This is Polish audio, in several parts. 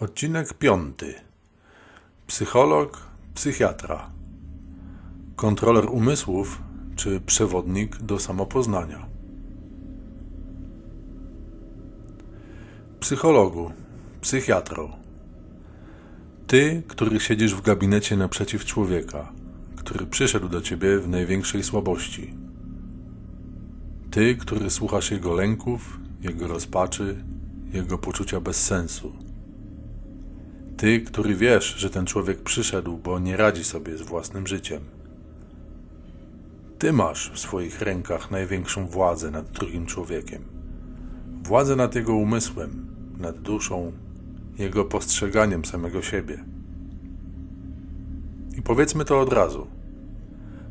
Odcinek piąty. Psycholog, psychiatra. Kontroler umysłów czy przewodnik do samopoznania. Psychologu, psychiatro. Ty, który siedzisz w gabinecie naprzeciw człowieka, który przyszedł do ciebie w największej słabości. Ty, który słuchasz jego lęków, jego rozpaczy, jego poczucia bezsensu. Ty, który wiesz, że ten człowiek przyszedł, bo nie radzi sobie z własnym życiem. Ty masz w swoich rękach największą władzę nad drugim człowiekiem. Władzę nad jego umysłem, nad duszą, jego postrzeganiem samego siebie. I powiedzmy to od razu.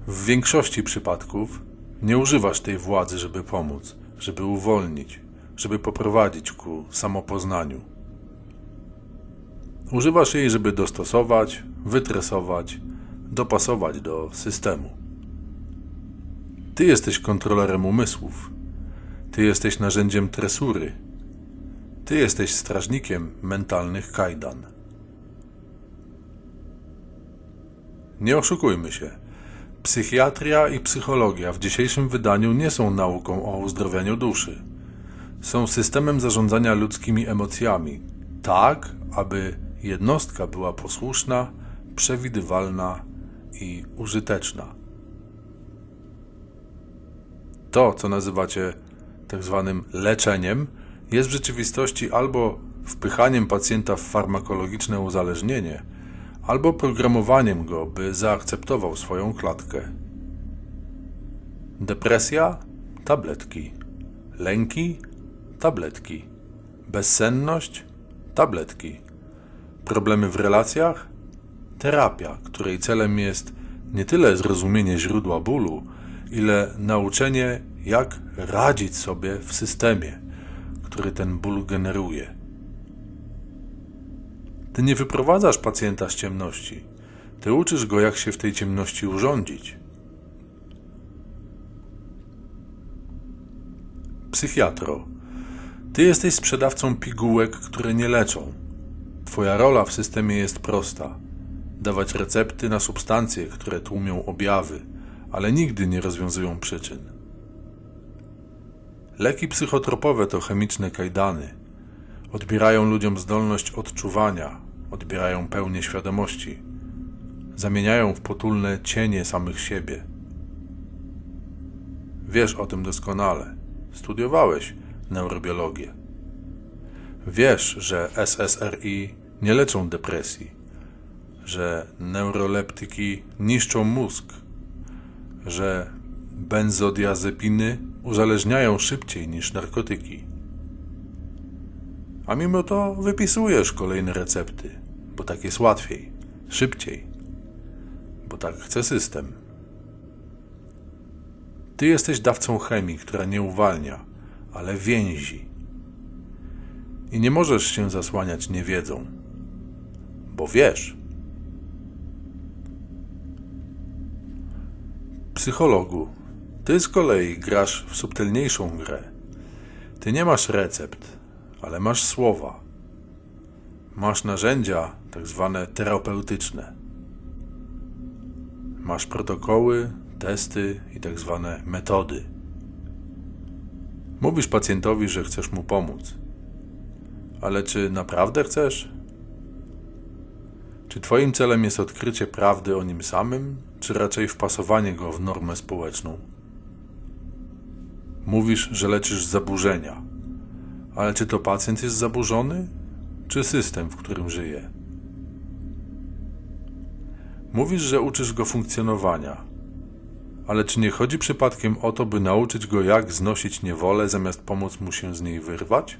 W większości przypadków nie używasz tej władzy, żeby pomóc, żeby uwolnić, żeby poprowadzić ku samopoznaniu. Używasz jej, żeby dostosować, wytresować, dopasować do systemu. Ty jesteś kontrolerem umysłów. Ty jesteś narzędziem tresury. Ty jesteś strażnikiem mentalnych kajdan. Nie oszukujmy się. Psychiatria i psychologia w dzisiejszym wydaniu nie są nauką o uzdrowieniu duszy. Są systemem zarządzania ludzkimi emocjami, tak aby jednostka była posłuszna, przewidywalna i użyteczna. To, co nazywacie tak zwanym leczeniem, jest w rzeczywistości albo wpychaniem pacjenta w farmakologiczne uzależnienie, albo programowaniem go, by zaakceptował swoją klatkę. Depresja tabletki, lęki tabletki, bezsenność tabletki, problemy w relacjach terapia, której celem jest nie tyle zrozumienie źródła bólu, ile nauczenie, jak radzić sobie w systemie, który ten ból generuje. Ty nie wyprowadzasz pacjenta z ciemności. Ty uczysz go, jak się w tej ciemności urządzić. Psychiatro, ty jesteś sprzedawcą pigułek, które nie leczą. Twoja rola w systemie jest prosta: dawać recepty na substancje, które tłumią objawy, ale nigdy nie rozwiązują przyczyn. Leki psychotropowe to chemiczne kajdany. Odbierają ludziom zdolność odczuwania, odbierają pełnię świadomości, zamieniają w potulne cienie samych siebie. Wiesz o tym doskonale. Studiowałeś neurobiologię. Wiesz, że SSRI nie leczą depresji, że neuroleptyki niszczą mózg, że benzodiazepiny uzależniają szybciej niż narkotyki. A mimo to wypisujesz kolejne recepty, bo tak jest łatwiej, szybciej, bo tak chce system. Ty jesteś dawcą chemii, która nie uwalnia, ale więzi. I nie możesz się zasłaniać niewiedzą, bo wiesz. Psychologu, ty z kolei grasz w subtelniejszą grę. Ty nie masz recept, ale masz słowa. Masz narzędzia, tak zwane terapeutyczne. Masz protokoły, testy i tak zwane metody. Mówisz pacjentowi, że chcesz mu pomóc. Ale czy naprawdę chcesz? Czy Twoim celem jest odkrycie prawdy o nim samym, czy raczej wpasowanie go w normę społeczną? Mówisz, że leczysz zaburzenia, ale czy to pacjent jest zaburzony, czy system, w którym żyje? Mówisz, że uczysz go funkcjonowania, ale czy nie chodzi przypadkiem o to, by nauczyć go, jak znosić niewolę, zamiast pomóc mu się z niej wyrwać?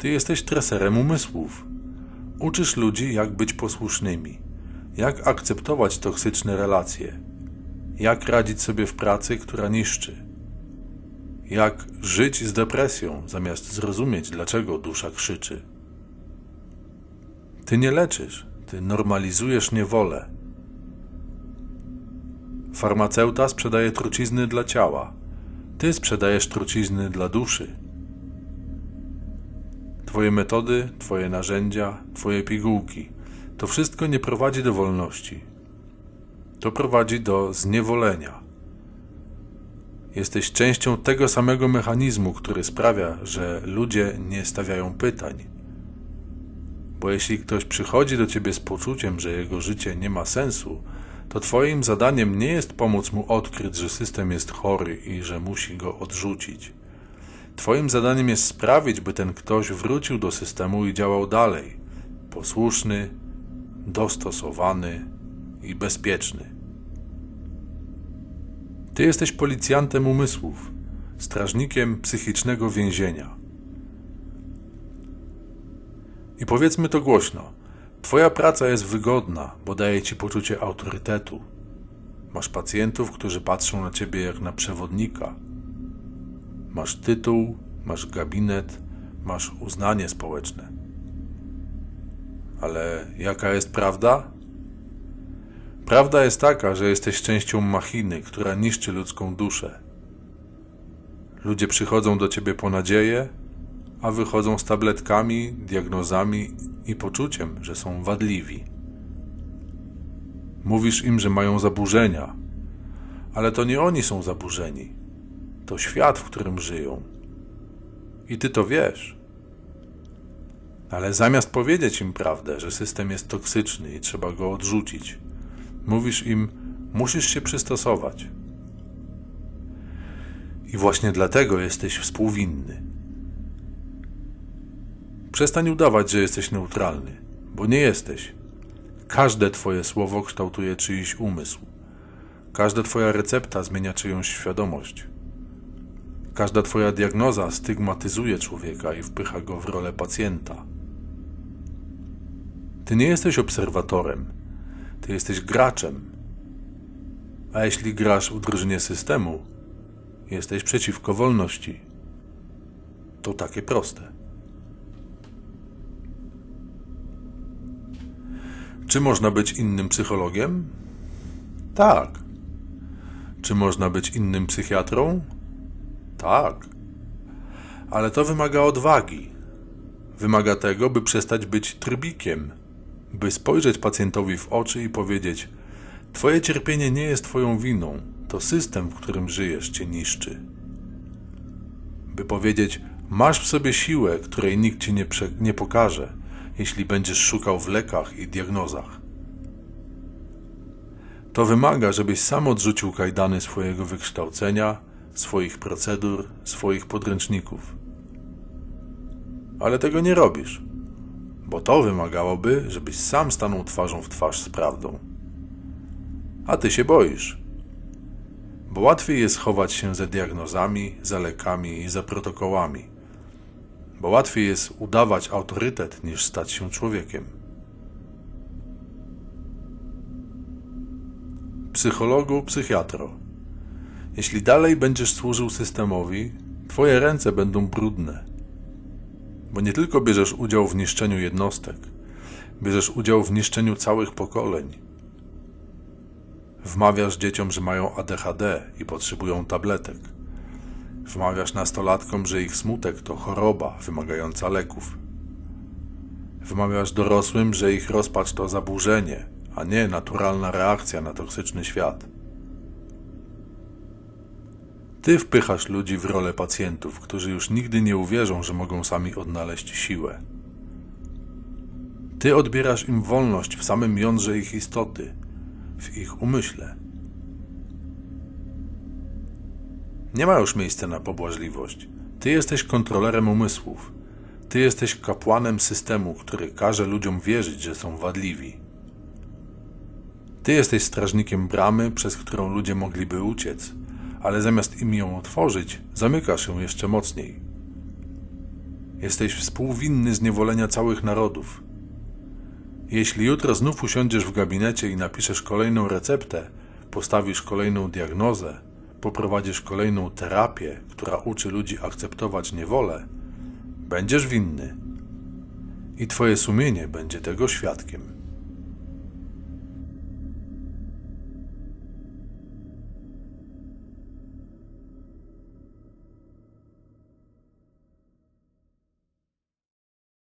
Ty jesteś treserem umysłów. Uczysz ludzi, jak być posłusznymi, jak akceptować toksyczne relacje, jak radzić sobie w pracy, która niszczy, jak żyć z depresją, zamiast zrozumieć, dlaczego dusza krzyczy. Ty nie leczysz, ty normalizujesz niewolę. Farmaceuta sprzedaje trucizny dla ciała, ty sprzedajesz trucizny dla duszy. Twoje metody, Twoje narzędzia, Twoje pigułki to wszystko nie prowadzi do wolności. To prowadzi do zniewolenia. Jesteś częścią tego samego mechanizmu, który sprawia, że ludzie nie stawiają pytań. Bo jeśli ktoś przychodzi do ciebie z poczuciem, że jego życie nie ma sensu, to twoim zadaniem nie jest pomóc mu odkryć, że system jest chory i że musi go odrzucić. Twoim zadaniem jest sprawić, by ten ktoś wrócił do systemu i działał dalej, posłuszny, dostosowany i bezpieczny. Ty jesteś policjantem umysłów, strażnikiem psychicznego więzienia. I powiedzmy to głośno. Twoja praca jest wygodna, bo daje ci poczucie autorytetu. Masz pacjentów, którzy patrzą na ciebie jak na przewodnika. Masz tytuł, masz gabinet, masz uznanie społeczne. Ale jaka jest prawda? Prawda jest taka, że jesteś częścią machiny, która niszczy ludzką duszę. Ludzie przychodzą do ciebie po nadzieję, a wychodzą z tabletkami, diagnozami i poczuciem, że są wadliwi. Mówisz im, że mają zaburzenia, ale to nie oni są zaburzeni. To świat, w którym żyją. I ty to wiesz. Ale zamiast powiedzieć im prawdę, że system jest toksyczny i trzeba go odrzucić, mówisz im, musisz się przystosować. I właśnie dlatego jesteś współwinny. Przestań udawać, że jesteś neutralny, bo nie jesteś. Każde Twoje słowo kształtuje czyjś umysł. Każda Twoja recepta zmienia czyjąś świadomość. Każda Twoja diagnoza stygmatyzuje człowieka i wpycha go w rolę pacjenta. Ty nie jesteś obserwatorem, ty jesteś graczem. A jeśli grasz w drużynie systemu, jesteś przeciwko wolności. To takie proste. Czy można być innym psychologiem? Tak. Czy można być innym psychiatrą? Tak. Ale to wymaga odwagi. Wymaga tego, by przestać być trybikiem, by spojrzeć pacjentowi w oczy i powiedzieć: Twoje cierpienie nie jest Twoją winą, to system, w którym żyjesz, cię niszczy. By powiedzieć: Masz w sobie siłę, której nikt ci nie, nie pokaże, jeśli będziesz szukał w lekach i diagnozach. To wymaga, żebyś sam odrzucił kajdany swojego wykształcenia, swoich procedur, swoich podręczników. Ale tego nie robisz, bo to wymagałoby, żebyś sam stanął twarzą w twarz z prawdą. A ty się boisz, bo łatwiej jest chować się za diagnozami, za lekami i za protokołami, bo łatwiej jest udawać autorytet niż stać się człowiekiem. Psychologu, psychiatro. Jeśli dalej będziesz służył systemowi, twoje ręce będą brudne. Bo nie tylko bierzesz udział w niszczeniu jednostek, bierzesz udział w niszczeniu całych pokoleń. Wmawiasz dzieciom, że mają ADHD i potrzebują tabletek. Wmawiasz nastolatkom, że ich smutek to choroba wymagająca leków. Wmawiasz dorosłym, że ich rozpacz to zaburzenie, a nie naturalna reakcja na toksyczny świat. Ty wpychasz ludzi w rolę pacjentów, którzy już nigdy nie uwierzą, że mogą sami odnaleźć siłę. Ty odbierasz im wolność w samym jądrze ich istoty, w ich umyśle. Nie ma już miejsca na pobłażliwość. Ty jesteś kontrolerem umysłów. Ty jesteś kapłanem systemu, który każe ludziom wierzyć, że są wadliwi. Ty jesteś strażnikiem bramy, przez którą ludzie mogliby uciec, ale zamiast im ją otworzyć, zamykasz ją jeszcze mocniej. Jesteś współwinny zniewolenia całych narodów. Jeśli jutro znów usiądziesz w gabinecie i napiszesz kolejną receptę, postawisz kolejną diagnozę, poprowadzisz kolejną terapię, która uczy ludzi akceptować niewolę, będziesz winny. I twoje sumienie będzie tego świadkiem.